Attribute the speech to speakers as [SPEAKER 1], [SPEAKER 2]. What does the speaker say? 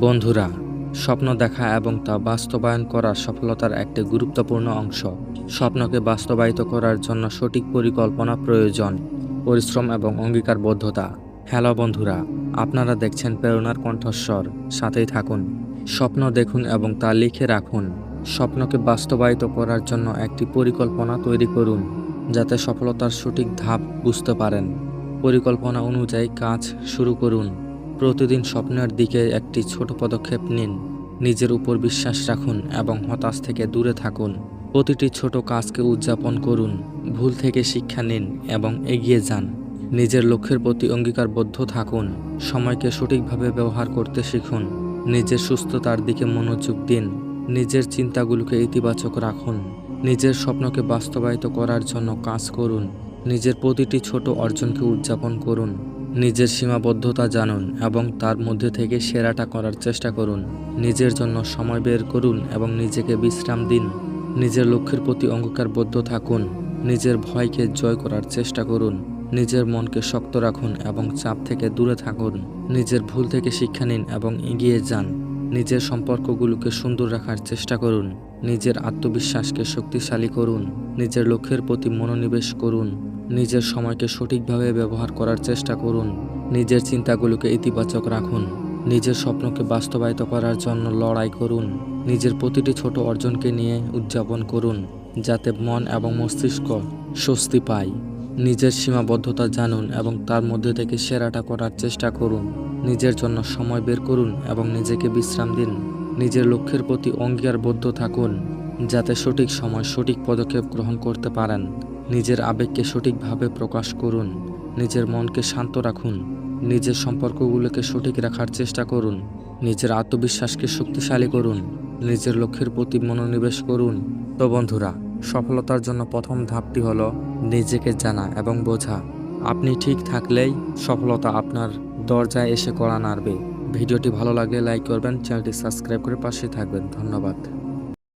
[SPEAKER 1] বন্ধুরা, স্বপ্ন দেখা এবং তা বাস্তবায়ন করা সফলতার একটি গুরুত্বপূর্ণ অংশ। স্বপ্নকে বাস্তবায়িত করার জন্য সঠিক পরিকল্পনা প্রয়োজন, পরিশ্রম এবং অঙ্গীকারবদ্ধতা। হ্যালো বন্ধুরা, আপনারা দেখছেন প্রেরণার কণ্ঠস্বর, সাথেই থাকুন। স্বপ্ন দেখুন এবং তা লিখে রাখুন। স্বপ্নকে বাস্তবায়িত করার জন্য একটি পরিকল্পনা তৈরি করুন, যাতে সফলতার সঠিক ধাপ বুঝতে পারেন। পরিকল্পনা অনুযায়ী কাজ শুরু করুন। প্রতিদিন স্বপ্নের দিকে একটি ছোট পদক্ষেপ নিন। নিজের উপর বিশ্বাস রাখুন এবং হতাশ থেকে দূরে থাকুন। প্রতিটি ছোট কাজকে উদযাপন করুন। ভুল থেকে শিক্ষা নিন এবং এগিয়ে যান। নিজের লক্ষ্যের প্রতি অঙ্গীকারবদ্ধ থাকুন। সময়কে সঠিকভাবে ব্যবহার করতে শিখুন। নিজের সুস্থতার দিকে মনোযোগ দিন। নিজের চিন্তাগুলোকে ইতিবাচক রাখুন। নিজের স্বপ্নকে বাস্তবায়িত করার জন্য কাজ করুন। নিজের প্রতিটি ছোট অর্জনকে উদযাপন করুন। নিজের সীমাবদ্ধতা জানুন এবং তার মধ্যে থেকে সেরাটা করার চেষ্টা করুন। নিজের জন্য সময় বের করুন এবং নিজেকে বিশ্রাম দিন। নিজের লক্ষ্যের প্রতি অঙ্গীকারবদ্ধ থাকুন। নিজের ভয়কে জয় করার চেষ্টা করুন। নিজের মনকে শক্ত রাখুন এবং চাপ থেকে দূরে থাকুন। নিজের ভুল থেকে শিক্ষা নিন এবং এগিয়ে যান। নিজের সম্পর্কগুলোকে সুন্দর রাখার চেষ্টা করুন। নিজের আত্মবিশ্বাসকে শক্তিশালী করুন। নিজের লক্ষ্যের প্রতি মনোনিবেশ করুন। নিজের সময়কে সঠিকভাবে ব্যবহার করার চেষ্টা করুন। নিজের চিন্তাগুলোকে ইতিবাচক রাখুন। নিজের স্বপ্নকে বাস্তবায়িত করার জন্য লড়াই করুন। নিজের প্রতিটি ছোট অর্জনকে নিয়ে উদযাপন করুন, যাতে মন এবং মস্তিষ্ক স্বস্তি পায়। নিজের সীমাবদ্ধতা জানুন এবং তার মধ্যে থেকে সেরাটা করার চেষ্টা করুন। নিজের জন্য সময় বের করুন এবং নিজেকে বিশ্রাম দিন। নিজের লক্ষ্যের প্রতি অঙ্গীকারবদ্ধ থাকুন, যাতে সঠিক সময় সঠিক পদক্ষেপ গ্রহণ করতে পারেন। নিজের আবেগকে সঠিকভাবে প্রকাশ করুন, নিজের মনকে শান্ত রাখুন, নিজের সম্পর্কগুলোকে সঠিক রাখার চেষ্টা করুন, নিজের আত্মবিশ্বাসকে শক্তিশালী করুন, নিজের লক্ষ্যের প্রতি মনোনিবেশ করুন। তো বন্ধুরা, সফলতার জন্য প্রথম ধাপটি হলো নিজেকে জানা এবং বোঝা। আপনি ঠিক থাকলেই সফলতা আপনার দরজায় এসে কড়া নাড়বে। ভিডিওটি ভালো লাগলে লাইক করবেন, চ্যানেলটি সাবস্ক্রাইব করে পাশে থাকবেন। ধন্যবাদ।